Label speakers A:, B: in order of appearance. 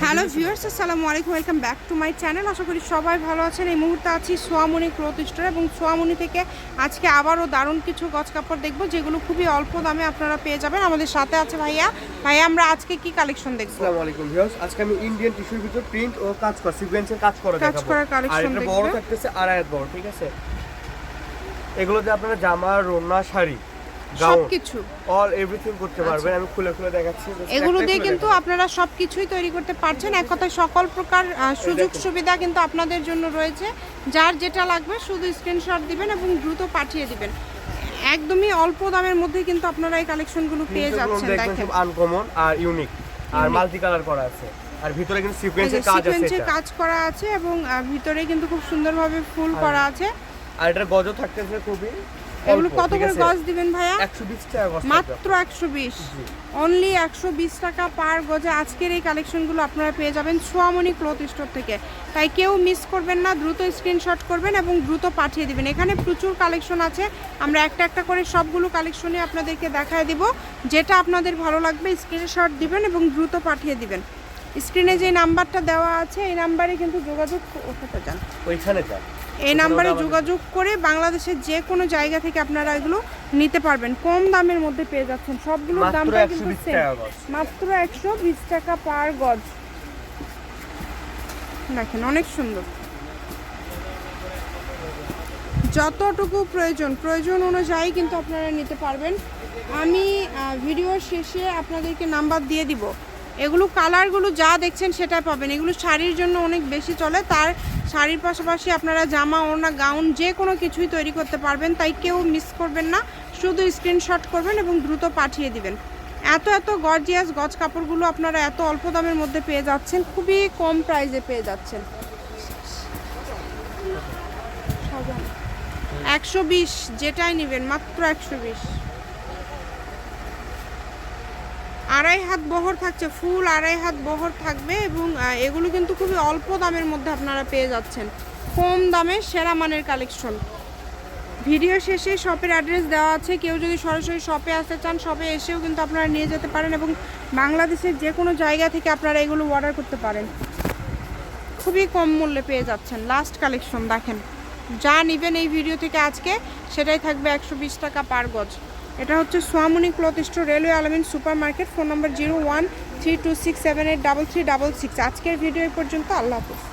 A: Hello viewers আসসালামু আলাইকুম welcome back to my channel আশা করি সবাই ভালো আছেন। এই মুহূর্তে আছি সোয়ামণি ক্লথ স্টোর এবং সোয়ামণি থেকে আজকে আবারও দারুণ কিছু গজ কাপড় দেখব যেগুলো খুবই অল্প দামে আপনারা পেয়ে যাবেন। আমাদের সাথে আছে ভাইয়া। ভাইয়া আমরা আজকে কি কালেকশন দেখব?
B: আসসালামু আলাইকুম ভিউয়ার্স আজকে আমি ইন্ডিয়ান টিস্যুর ভিতর প্রিন্ট ও কাজ করা সিকোয়েন্সের কাজ করা
A: কাজ
B: দেখাবো।
A: করা
B: আর
A: collection
B: এটা বড়
A: দেখবে।
B: থাকতেছে আড়াই বড় ঠিক আছে? এগুলোতে আপনারা জামা রোনা শাড়ি
A: সবকিছু।
B: অল এভরিথিং করতে পারবেন। আমি খুলে খুলে দেখাচ্ছি।
A: এগুলো দিয়ে কিন্তু আপনারা সব কিছুই তৈরি করতে পারছেন। এক কথায় সকল প্রকার সুযোগ সুবিধা কিন্তু আপনাদের জন্য রয়েছে। যার যেটা লাগবে শুধু স্ক্রিনশট দিবেন এবং দ্রুত পাঠিয়ে দিবেন। একদমই অল্প দামের মধ্যে কিন্তু আপনারা এই কালেকশনগুলো পেয়ে যাচ্ছেন। দেখেন
B: আনকমন আর ইউনিক আর মাল্টি কালার করা আছে। আর ভিতরে কিন্তু সিকোয়েন্সের কাজ আছে
A: সিকোয়েন্সের কাজ করা আছে এবং ভিতরে কিন্তু খুব সুন্দরভাবে ফুল করা আছে।
B: আর এটার গজও থাকতেছে খুবই।
A: এগুলো কত করে? গজ দিবেন ভাইয়া?
B: 120 টাকা গজ
A: মাত্র একশো বিশ। অনলি একশো বিশ টাকা পার গজে আজকের এই কালেকশনগুলো আপনারা পেয়ে যাবেন সোয়ামণি ক্লথ স্টোর থেকে। তাই কেউ মিস করবেন না দ্রুত স্ক্রিনশট করবেন এবং দ্রুত পাঠিয়ে দিবেন। এখানে প্রচুর কালেকশন আছে। আমরা একটা একটা করে সবগুলো কালেকশনই আপনাদেরকে দেখায় দিব। যেটা আপনাদের ভালো লাগবে স্ক্রিনশট দিবেন এবং দ্রুত পাঠিয়ে দিবেন। স্ক্রিনে যে নাম্বারটা দেওয়া আছে এই নাম্বারে কিন্তু যোগাযোগ করতে চান
B: ওইখানে
A: এই নাম্বারে যোগাযোগ করে বাংলাদেশের যে কোনো জায়গা থেকে আপনারা এগুলো নিতে পারবেন। কম দামের মধ্যে পেয়ে যাচ্ছেন। সবগুলোর দামটা কিন্তু
B: 120
A: সেম মাত্র একশো বিশ টাকা পার গজ। দেখেন অনেক সুন্দর। যতটুকু প্রয়োজন প্রয়োজন অনুযায়ী কিন্তু আপনারা নিতে পারবেন। আমি আহ, ভিডিওর শেষে আপনাদেরকে নাম্বার দিয়ে দিব। এগুলো কালারগুলো যা দেখছেন সেটা পাবেন। এগুলো শাড়ির জন্য অনেক বেশি চলে। তার শাড়ির পাশাপাশি আপনারা জামা, ওড়না, গাউন যে কোনো কিছুই তৈরি করতে পারবেন, তাই কেউ মিস করবেন না। শুধু স্ক্রিনশট করবেন এবং দ্রুত পাঠিয়ে দিবেন। এত এত গর্জিয়াস গজ কাপড়গুলো আপনারা এত অল্প দামের মধ্যে পেয়ে যাচ্ছেন। খুবই কম প্রাইসে পেয়ে যাচ্ছেন। একশো বিশ, যেটাই নেবেন, মাত্র একশো বিশ। আড়াই হাত বহর থাকছে, ফুল আড়াই হাত বহর থাকবে এবং এগুলো কিন্তু খুবই অল্প দামের মধ্যে আপনারা পেয়ে যাচ্ছেন। কম দামে সেরা মানের কালেকশন ভিডিও শেষে শপের অ্যাড্রেস দেওয়া আছে। কেউ যদি সরাসরি শপে আসতে চান, শপে এসেও কিন্তু আপনারা নিয়ে যেতে পারেন এবং বাংলাদেশের যে কোনো জায়গা থেকে আপনারা এগুলো অর্ডার করতে পারেন। খুবই কম মূল্যে পেয়ে যাচ্ছেন। লাস্ট কালেকশন দেখেন। যা নেবেন এই ভিডিও থেকে আজকে, সেটাই থাকবে একশো বিশ টাকা পার গজ। এটা হচ্ছে Swamoni cloth store, railway Almin super market phone number zero one three two six seven eight double three double six. আজকের ভিডিও পর্যন্ত, আল্লাহ হাফিজ।